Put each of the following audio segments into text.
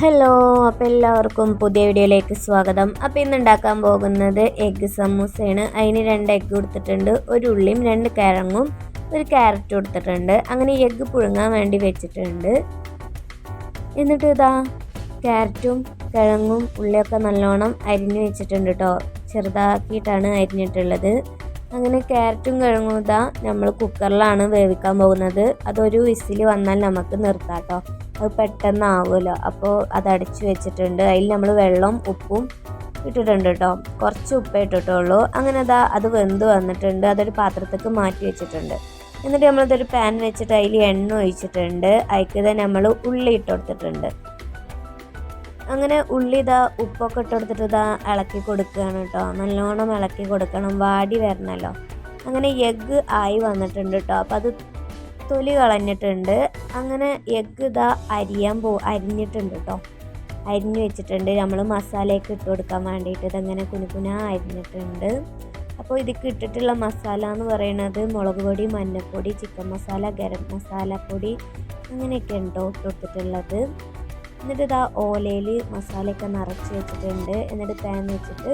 Hello അപ്പോൾ എല്ലാവർക്കും പുതിയ വീഡിയോയിലേക്ക് സ്വാഗതം. അപ്പോൾ ഇന്ന് ഉണ്ടാക്കാൻ പോകുന്നത് എഗ്ഗ് സമൂസയാണ്. അതിന് രണ്ട് എഗ്ഗ് കൊടുത്തിട്ടുണ്ട്. ഒരു ഉള്ളിയും രണ്ട് കിഴങ്ങും ഒരു ക്യാരറ്റ് കൊടുത്തിട്ടുണ്ട്. അങ്ങനെ എഗ്ഗ് പുഴുങ്ങാൻ വേണ്ടി വെച്ചിട്ടുണ്ട്. എന്നിട്ട് ഇതാ ക്യാരറ്റും കിഴങ്ങും ഉള്ളിയൊക്കെ നല്ലോണം അരിഞ്ഞ് വെച്ചിട്ടുണ്ട് കേട്ടോ ചെറുതാക്കിയിട്ടാണ് അരിഞ്ഞിട്ടുള്ളത്. അങ്ങനെ ക്യാരറ്റും കിഴങ്ങും ഇതാ നമ്മൾ കുക്കറിലാണ് വേവിക്കാൻ പോകുന്നത്. അതൊരു വിസിൽ വന്നാൽ നമുക്ക് നിർത്താം കേട്ടോ അത് പെട്ടെന്ന് ആവുമല്ലോ അപ്പോൾ അത് അടച്ചു വെച്ചിട്ടുണ്ട്. അതിൽ നമ്മൾ വെള്ളം ഉപ്പും ഇട്ടിട്ടുണ്ട് കേട്ടോ കുറച്ച് ഉപ്പ് ഇട്ടിട്ടുള്ളൂ. അങ്ങനെ അതാ അത് വെന്ത് വന്നിട്ടുണ്ട്. അതൊരു പാത്രത്തേക്ക് മാറ്റി വെച്ചിട്ടുണ്ട്. എന്നിട്ട് നമ്മളിതൊരു പാൻ വെച്ചിട്ട് അതിൽ എണ്ണ ഒഴിച്ചിട്ടുണ്ട്. അതിക്ക് തന്നെ നമ്മൾ ഉള്ളി ഇട്ട് കൊടുത്തിട്ടുണ്ട്. അങ്ങനെ ഉള്ളി ഇതാ ഉപ്പൊക്കെ ഇട്ട് കൊടുത്തിട്ട് ഇതാ ഇളക്കി കൊടുക്കുകയാണ് കേട്ടോ നല്ലോണം ഇളക്കി കൊടുക്കണം. വാടി വരണമല്ലോ അങ്ങനെ എഗ്ഗ് ആയി വന്നിട്ടുണ്ട് കേട്ടോ അപ്പം അത് തൊലി കളഞ്ഞിട്ടുണ്ട്. അങ്ങനെ എഗ്ഗ് ഇതാ അരിയാൻ പോ അരിഞ്ഞിട്ടുണ്ട് കേട്ടോ അരിഞ്ഞു വെച്ചിട്ടുണ്ട്. നമ്മൾ മസാലയൊക്കെ ഇട്ട് കൊടുക്കാൻ വേണ്ടിയിട്ട് ഇതങ്ങനെ കുനുകുന അരിഞ്ഞിട്ടുണ്ട്. അപ്പോൾ ഇതിക്ക് ഇട്ടിട്ടുള്ള മസാല എന്ന് പറയുന്നത് മുളക് പൊടി മഞ്ഞൾപ്പൊടി ചിക്കൻ മസാല ഗരം മസാല പൊടി അങ്ങനെയൊക്കെ ഉണ്ടോ ഇട്ട് കൊടുത്തിട്ടുള്ളത്. എന്നിട്ട് ഇതാ ഓലയിൽ മസാലയൊക്കെ നിറച്ച് വെച്ചിട്ടുണ്ട്. എന്നിട്ട് പാൻ വെച്ചിട്ട്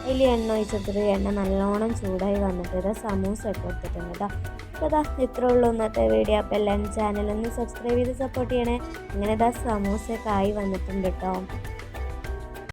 അതിൽ എണ്ണ ഒഴിച്ചെടുത്തിട്ട് എണ്ണ നല്ലോണം ചൂടായി വന്നിട്ട് ഇതാ സമൂസ ഒക്കെ എടുത്തിട്ടുണ്ട് കേട്ടോ. അപ്പോൾ ഇതാ ഇത്രേ ഉള്ളൂ ഇന്നത്തെ വീഡിയോ അപ്പോൾ എല്ലാവരും ചാനലൊന്ന് സബ്സ്ക്രൈബ് ചെയ്ത് സപ്പോർട്ട് ചെയ്യണേ. ഇങ്ങനെ ഇതാ സമൂസയൊക്കെ ആയി വന്നിട്ടുണ്ട് കേട്ടോ.